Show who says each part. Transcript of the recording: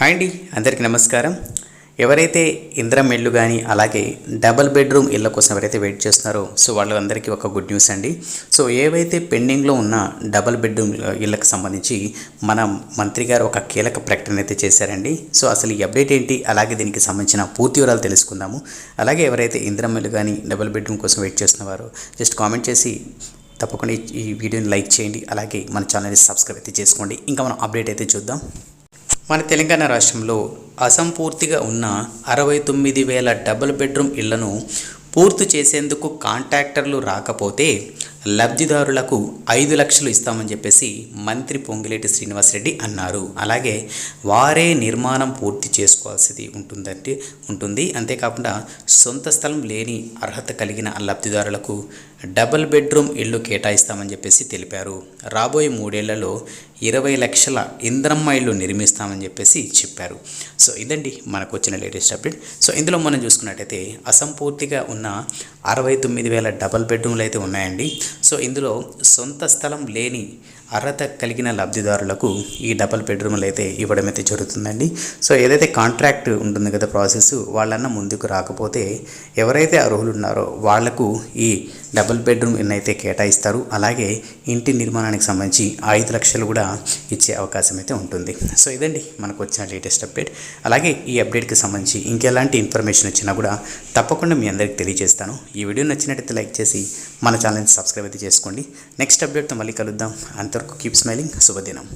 Speaker 1: Hi అండి అందరికీ నమస్కారం. ఎవరైతే ఇంద్రం ఇల్లు కానీ అలాగే డబల్ బెడ్రూమ్ ఇళ్ళ కోసం ఎవరైతే వెయిట్ చేస్తున్నారో సో వాళ్ళందరికీ ఒక గుడ్ న్యూస్ అండి. సో ఏవైతే పెండింగ్లో ఉన్న డబల్ బెడ్రూమ్ ఇళ్ళకి సంబంధించి మన మంత్రి గారు ఒక కీలక ప్రకటన అయితే చేశారండి. సో అసలు ఈ అప్డేట్ ఏంటి? అలాగే దీనికి సంబంధించిన పూర్తి వివరాలు తెలుసుకుందాము. అలాగే ఎవరైతే ఇంద్రం ఇల్లు కానీ డబల్ బెడ్రూమ్ కోసం వెయిట్ చేస్తున్నవారో జస్ట్ కామెంట్ చేసి తప్పకుండా ఈ- ఈ వీడియోని లైక్ చేయండి. అలాగే మన ఛానల్ని సబ్స్క్రైబ్ అయితే చేసుకోండి. ఇంకా మనం అప్డేట్ అయితే చూద్దాం. మన తెలంగాణ రాష్ట్రంలో అసంపూర్తిగా ఉన్న అరవై తొమ్మిది వేల డబుల్ బెడ్రూమ్ ఇళ్ళను పూర్తి చేసేందుకు కాంట్రాక్టర్లు రాకపోతే లబ్ధిదారులకు ఐదు లక్షలు ఇస్తామని చెప్పేసి మంత్రి పొంగిలేటి శ్రీనివాసరెడ్డి అన్నారు. అలాగే వారే నిర్మాణం పూర్తి చేసుకోవాల్సింది ఉంటుందంటే ఉంటుంది. అంతేకాకుండా సొంత స్థలం లేని అర్హత కలిగిన లబ్ధిదారులకు డబుల్ బెడ్రూమ్ ఇల్లు కేటాయిస్తామని చెప్పేసి తెలిపారు. రాబోయే మూడేళ్ళలో ఇరవై లక్షల ఇంద్రమ్మ మైళ్ళు నిర్మిస్తామని చెప్పేసి చెప్పారు. సో ఇదండి మనకు వచ్చిన లేటెస్ట్ అప్డేట్. సో ఇందులో మనం చూసుకున్నట్టయితే అసంపూర్తిగా ఉన్న అరవై తొమ్మిది వేల డబల్ బెడ్రూమ్లు అయితే ఉన్నాయండి. సో ఇందులో సొంత స్థలం లేని అర్హత కలిగిన లబ్ధిదారులకు ఈ డబల్ బెడ్రూమ్లు అయితే ఇవ్వడం అయితే జరుగుతుందండి. సో ఏదైతే కాంట్రాక్ట్ ఉంటుంది కదా ప్రాసెస్ వాళ్ళన్న ముందుకు రాకపోతే ఎవరైతే అర్హులు ఉన్నారో వాళ్ళకు ఈ డబుల్ బెడ్రూమ్ ఎన్నైతే కేటాయిస్తారు అలాగే ఇంటి నిర్మాణానికి సంబంధించి ఐదు లక్షలు కూడా ఇచ్చే అవకాశం అయితే ఉంటుంది. సో ఇదండి మనకు వచ్చిన లేటెస్ట్ అప్డేట్. అలాగే ఈ అప్డేట్కి సంబంధించి ఇంకెలాంటి ఇన్ఫర్మేషన్ వచ్చినా కూడా తప్పకుండా మీ అందరికీ తెలియజేస్తాను. ఈ వీడియో నచ్చినట్టయితే లైక్ చేసి మన ఛానల్ని సబ్స్క్రైబ్ అయితే చేసుకోండి. నెక్స్ట్ అప్డేట్తో మళ్ళీ కలుద్దాం. అంతవరకు కీప్ స్మైలింగ్ శుభదినం.